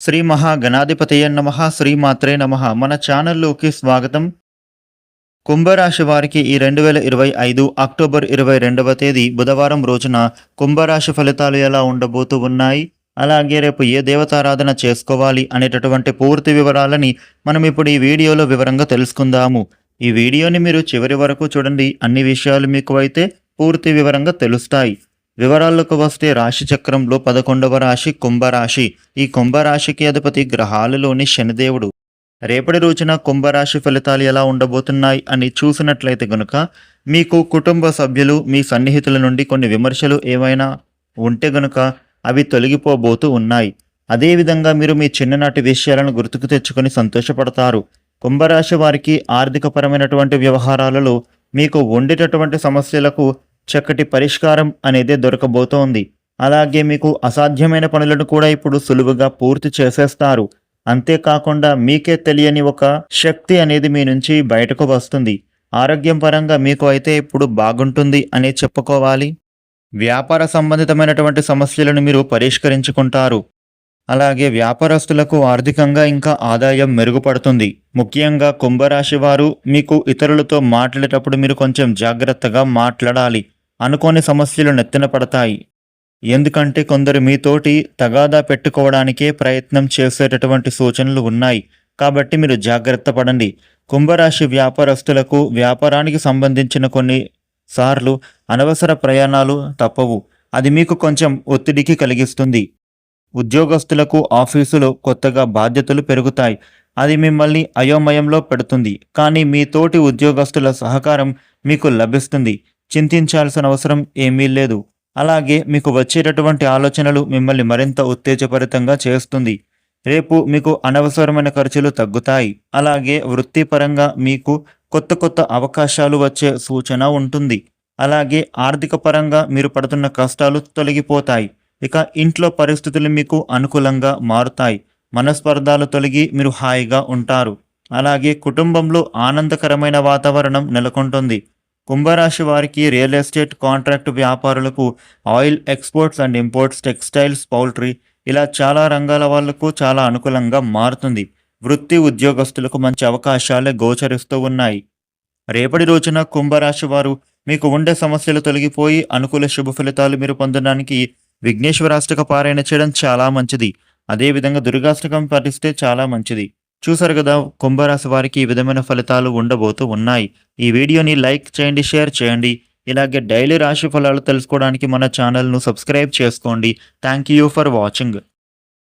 శ్రీ మహాగణాధిపతయ నమ శ్రీమాత్రే నమ. మన ఛానల్లోకి స్వాగతం. కుంభరాశి వారికి ఈ రెండు వేల ఇరవై ఐదు అక్టోబర్ ఇరవై రెండవ తేదీ బుధవారం రోజున కుంభరాశి ఫలితాలు ఎలా ఉండబోతూ ఉన్నాయి? అలాగే రేపు ఏ దేవతారాధన చేసుకోవాలి అనేటటువంటి పూర్తి వివరాలని మనం ఇప్పుడు ఈ వీడియోలో వివరంగా తెలుసుకుందాము. ఈ వీడియోని మీరు చివరి వరకు చూడండి. అన్ని విషయాలు మీకు అయితే పూర్తి వివరంగా తెలుస్తాయి. వివరాలకు వస్తే రాశి చక్రంలో పదకొండవ రాశి కుంభరాశి. ఈ కుంభరాశికి అధిపతి గ్రహాలలోని శనిదేవుడు. రేపటి రోజున కుంభరాశి ఫలితాలు ఎలా ఉండబోతున్నాయి అని చూసినట్లయితే గనుక మీకు కుటుంబ సభ్యులు మీ సన్నిహితుల నుండి కొన్ని విమర్శలు ఏమైనా ఉంటే గనుక అవి తొలగిపోబోతూ ఉన్నాయి. అదేవిధంగా మీరు మీ చిన్ననాటి విషయాలను గుర్తుకు తెచ్చుకొని సంతోషపడతారు. కుంభరాశి వారికి ఆర్థికపరమైనటువంటి వ్యవహారాలలో మీకు ఉండేటటువంటి సమస్యలకు చక్కటి పరిష్కారం అనేది దొరకబోతోంది. అలాగే మీకు అసాధ్యమైన పనులను కూడా ఇప్పుడు సులువుగా పూర్తి చేసేస్తారు. అంతేకాకుండా మీకే తెలియని ఒక శక్తి అనేది మీ నుంచి బయటకు వస్తుంది. ఆరోగ్యం పరంగా మీకు అయితే ఇప్పుడు బాగుంటుంది అనే చెప్పుకోవాలి. వ్యాపార సంబంధితమైనటువంటి సమస్యలను మీరు పరిష్కరించుకుంటారు. అలాగే వ్యాపారస్తులకు ఆర్థికంగా ఇంకా ఆదాయం మెరుగుపడుతుంది. ముఖ్యంగా కుంభరాశి వారు మీకు ఇతరులతో మాట్లాడేటప్పుడు మీరు కొంచెం జాగ్రత్తగా మాట్లాడాలి. అనుకోని సమస్యలు నెత్తిన పడతాయి. ఎందుకంటే కొందరు మీతోటి తగాదా పెట్టుకోవడానికే ప్రయత్నం చేసేటటువంటి సూచనలు ఉన్నాయి. కాబట్టి మీరు జాగ్రత్త పడండి. కుంభరాశి వ్యాపారస్తులకు వ్యాపారానికి సంబంధించిన కొన్ని సార్లు అనవసర ప్రయాణాలు తప్పవు. అది మీకు కొంచెం ఒత్తిడికి కలిగిస్తుంది. ఉద్యోగస్తులకు ఆఫీసులో కొత్తగా బాధ్యతలు పెరుగుతాయి. అది మిమ్మల్ని అయోమయంలో పెడుతుంది. కానీ మీ తోటి ఉద్యోగస్తుల సహకారం మీకు లభిస్తుంది. చింతించాల్సిన అవసరం ఏమీ లేదు. అలాగే మీకు వచ్చేటటువంటి ఆలోచనలు మిమ్మల్ని మరింత ఉత్తేజపరితంగా చేస్తుంది. రేపు మీకు అనవసరమైన ఖర్చులు తగ్గుతాయి. అలాగే వృత్తిపరంగా మీకు కొత్త కొత్త అవకాశాలు వచ్చే సూచన ఉంటుంది. అలాగే ఆర్థిక పరంగా మీరు పడుతున్న కష్టాలు తొలగిపోతాయి. ఇక ఇంట్లో పరిస్థితులు మీకు అనుకూలంగా మారుతాయి. మనస్పర్ధాలు తొలగి మీరు హాయిగా ఉంటారు. అలాగే కుటుంబంలో ఆనందకరమైన వాతావరణం నెలకొంటుంది. కుంభరాశి వారికి రియల్ ఎస్టేట్ కాంట్రాక్ట్ వ్యాపారులకు oil exports and imports textiles poultry ఇలా చాలా రంగాల వాళ్ళకు చాలా అనుకూలంగా మారుతుంది. వృత్తి ఉద్యోగస్తులకు మంచి అవకాశాలే గోచరిస్తూ ఉన్నాయి. రేపటి రోజున కుంభరాశి వారు మీకు ఉండే సమస్యలు తొలగిపోయి అనుకూల శుభ ఫలితాలు మీరు పొందడానికి విఘ్నేశ్వరాష్టక పారాయణ చేయడం చాలా మంచిది. అదేవిధంగా దుర్గాష్టకం పాటిస్తే చాలా మంచిది. చూసారు కదా కుంభరాశి వారికి ఈ విధమైన ఫలితాలు ఉండబోతూ ఉన్నాయి. ఈ వీడియోని లైక్ చేయండి షేర్ చేయండి. ఇలాగే డైలీ రాశి ఫలాలు తెలుసుకోవడానికి మన ఛానల్ను సబ్స్క్రైబ్ చేసుకోండి. Thank you for watching.